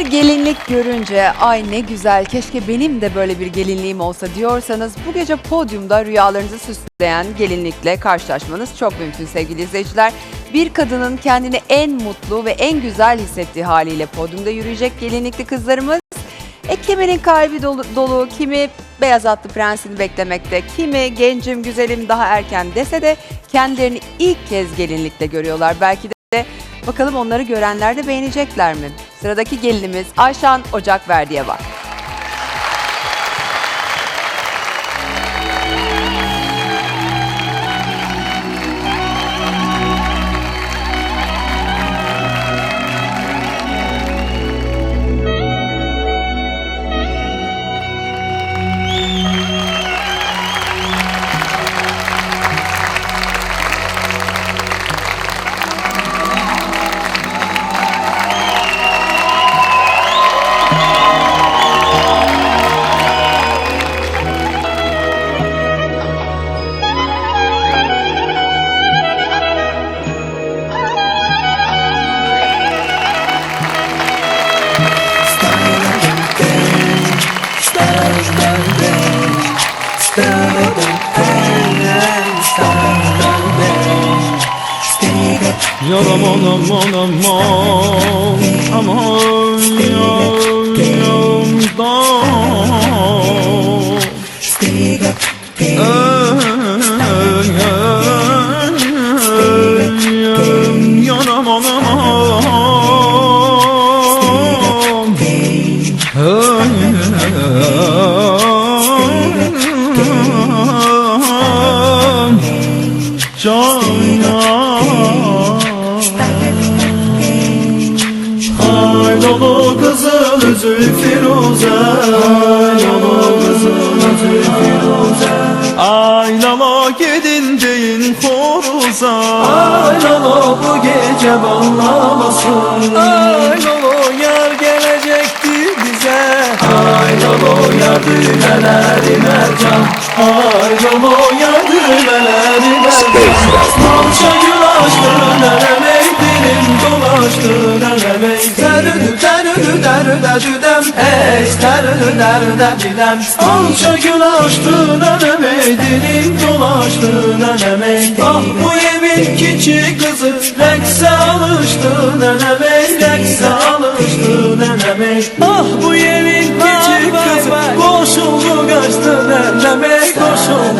Bir gelinlik görünce ay ne güzel keşke benim de böyle bir gelinliğim olsa diyorsanız bu gece podyumda rüyalarınızı süsleyen gelinlikle karşılaşmanız çok mümkün sevgili izleyiciler. Bir kadının kendini en mutlu ve en güzel hissettiği haliyle podyumda yürüyecek gelinlikli kızlarımız. E kimimin kalbi dolu, dolu, kimi beyaz atlı prensini beklemekte, kimi gencim güzelim daha erken dese de kendilerini ilk kez gelinlikle görüyorlar. Belki de bakalım onları görenler de beğenecekler mi? Sıradaki gelinimiz Ayşan Ocakverdi'ye bak. Yaram anam anam aman aman yam yam da Ey, ey, ey, Yaram anam Aynalı kızıl Zülfiruze Aynalı gidin deyin horuza. Aynalı bu gece bağlamasın. Aynalı yar gelecekti bize. Aynalı yar düğmeleri mercan. Aynalı yar düğmeleri mercan. Malça gül açtı nereme dilim dolaştı nereme Terüdü terüdü derüde düdem Ey terüdü derüde dilem Alça gül açtı nereme dilim dolaştı nereme Ah bu yemin küçük kızı Rekse alıştı neneme Rekse alıştı neneme Ah bu yemin küçük kızı Koşuldu kaçtı neneme Koşuldu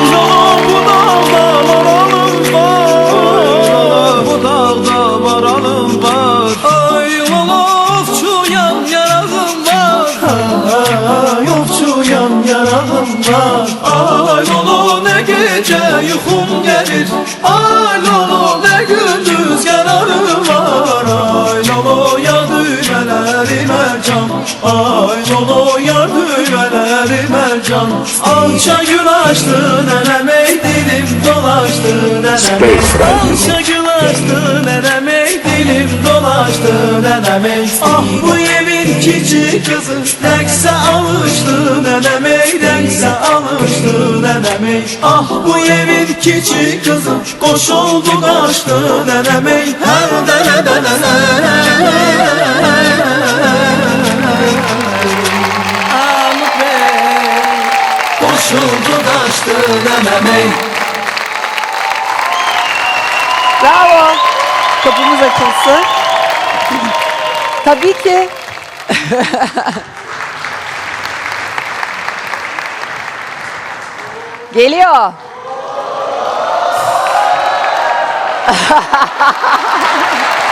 bu düğmeleri mercan Aynalı ya düğmeleri mercan. Alça gül açtı neneme dilim dolaştı neneme. Alça gül açtı neneme dilim dolaştı neneme. Ah bu evin küçük kızı Dekse alıştı neneme Dekse alıştı neneme. Ah bu evin küçük kızı Koşuldu kaçtı neneme. Her dene Amık Koşuldu kaçtı neneme Bravo. Kapımız açılsın. Tabii ki. Geliyor.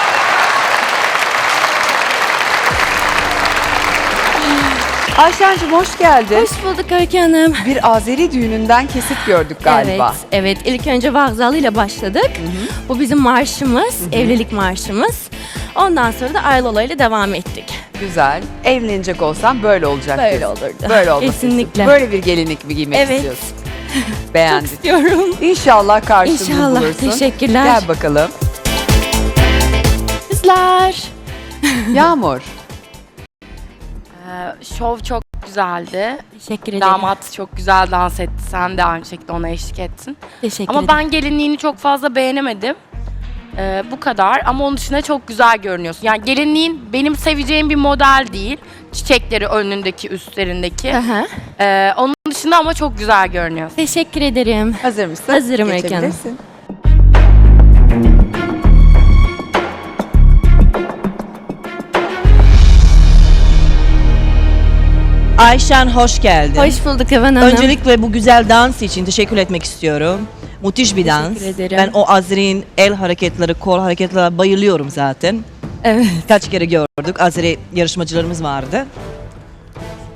Ayşen'cim hoş geldin. Hoş bulduk Öykü Hanım. Bir Azeri düğününden kesit gördük galiba. Evet, evet. İlk önce Vağzalı ile başladık. Bu bizim marşımız, evlilik marşımız. Ondan sonra da Aylola ile devam ettik. Güzel. Evlenecek olsan böyle olacak. Böyle olurdu. Böyle olmak Kesinlikle. istiyorsun. Böyle bir gelinlik mi giymek Evet. istiyorsun? Beğendik. İstiyorum. İnşallah karşılığını İnşallah. bulursun. Teşekkürler. Gel bakalım. Kızlar. Yağmur. Şov çok güzeldi. Teşekkür ederim. Damat çok güzel dans etti. Sen de aynı şekilde ona eşlik ettin. Teşekkür Ama ederim. ben gelinliğini çok fazla beğenemedim. Ee, bu kadar ama onun dışında çok güzel görünüyorsun. Yani gelinliğin benim seveceğim bir model değil. Çiçekleri önündeki, üstlerindeki. Aha. Ee, onun dışında ama çok güzel görünüyorsun. Teşekkür ederim. Hazır mısın? Hazırım Öykü Hanım. Geçebilirsin. Ayşen hoş geldin. Hoş bulduk Evan Hanım. Öncelikle bu güzel dans için teşekkür etmek istiyorum. Müthiş bir dans. ederim. Ben o Azri'nin el hareketleri, kol hareketlerine bayılıyorum zaten. Evet. Kaç kere gördük. Azri yarışmacılarımız vardı.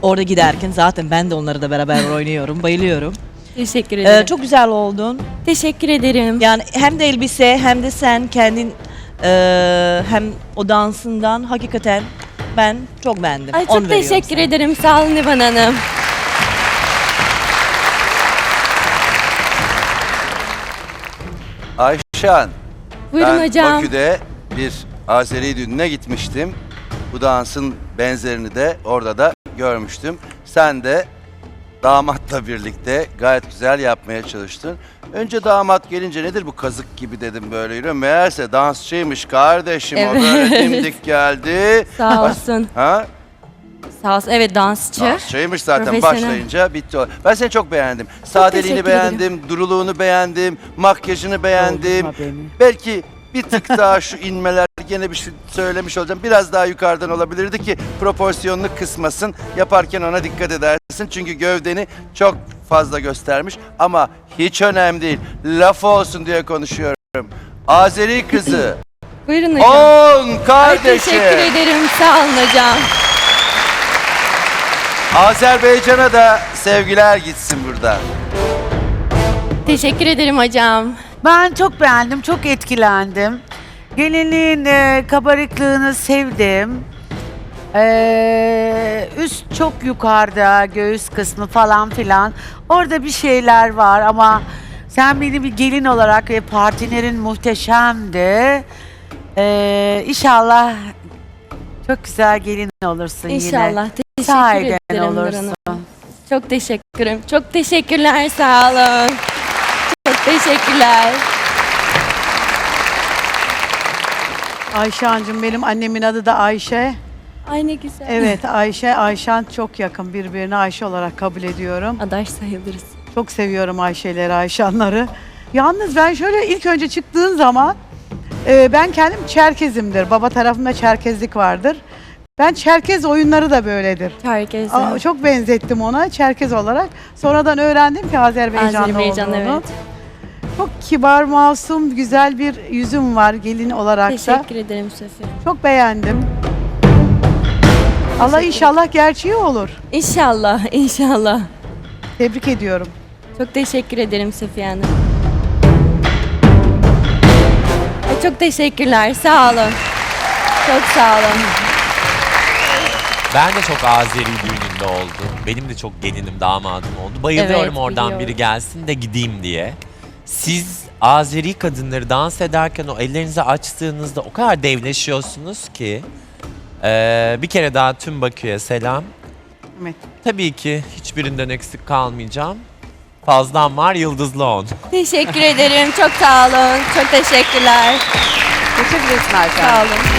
Orada giderken zaten ben de onları da beraber oynuyorum. Bayılıyorum. Teşekkür Ee, ederim. çok güzel oldun. teşekkür ederim. Yani hem de elbise hem de sen kendin e, hem o dansından hakikaten ben çok beğendim. Ay çok teşekkür sana. ederim. Sağ olun Evan Hanım. Ayşen, Buyurun ben hocam. Bakü'de bir Azeri düğününe gitmiştim. Bu dansın benzerini de orada da görmüştüm. Sen de damatla birlikte gayet güzel yapmaya çalıştın. Önce damat gelince nedir bu kazık gibi dedim böyle yürüyor. Meğerse dansçıymış kardeşim o Evet. böyle dimdik geldi. Sağ olsun. Ha? Sağ olsun. Evet dansçı. Dansçıymış zaten Profesyonel. başlayınca bitti o. Ben seni çok beğendim. Sadeliğini teşekkür ederim. beğendim, duruluğunu beğendim, makyajını beğendim. Belki bir tık daha şu inmeler gene bir şey söylemiş olacağım. Biraz daha yukarıdan olabilirdi ki proporsiyonunu kısmasın. Yaparken ona dikkat edersin. Çünkü gövdeni çok fazla göstermiş. Ama hiç önemli değil. Laf olsun diye konuşuyorum. Azeri kızı. Buyurun hocam. On Ay kardeşim. teşekkür ederim. Sağ olun hocam. Azerbaycan'a da sevgiler gitsin buradan. Teşekkür ederim hocam. Ben çok beğendim, çok etkilendim. Gelinliğin e, kabarıklığını sevdim. Ee, üst çok yukarıda, göğüs kısmı falan filan. Orada bir şeyler var ama sen beni bir gelin olarak ve partinerin muhteşemdi. Ee, inşallah çok güzel gelin olursun yine. İnşallah. Teşekkür Sahiden ederim Nur olursun. Hanım. Çok teşekkürüm. Çok teşekkürler. Sağ olun. Çok teşekkürler. Ayşancığım benim annemin adı da Ayşe. Ay ne güzel. Evet Ayşe, Ayşan çok yakın birbirine Ayşe olarak kabul ediyorum. Adaş sayılırız. Çok seviyorum Ayşeleri, Ayşanları. Yalnız ben şöyle ilk önce çıktığın zaman e, ben kendim Çerkezimdir. Baba tarafımda Çerkezlik vardır. Ben Çerkez oyunları da böyledir. Herkese. Aa, çok benzettim ona Çerkez olarak. Sonradan öğrendim ki Azerbaycanlı Azerbaycan olduğunu. evet. Çok kibar, masum, güzel bir yüzüm var gelin olarak da. Teşekkür ederim Sofi. Çok beğendim. Allah inşallah gerçeği olur. İnşallah, inşallah. Tebrik ediyorum. Çok teşekkür ederim Sofiye Hanım. Ay, Çok teşekkürler. Sağ olun. Çok sağ olun. Ben de çok Azeri düğününde oldum. Benim de çok gelinim, damadım oldu. Bayılıyorum Evet, oradan biliyorum. biri gelsin de gideyim diye. Siz Azeri kadınları dans ederken o ellerinizi açtığınızda o kadar devleşiyorsunuz ki. Ee, bir kere daha tüm Bakü'ye selam. Evet. Tabii ki hiçbirinden eksik kalmayacağım. Fazlan var, yıldızlı on. Teşekkür ederim. Çok sağ olun. Çok teşekkürler. Geçebilirsin Ayşe. Sağ olun.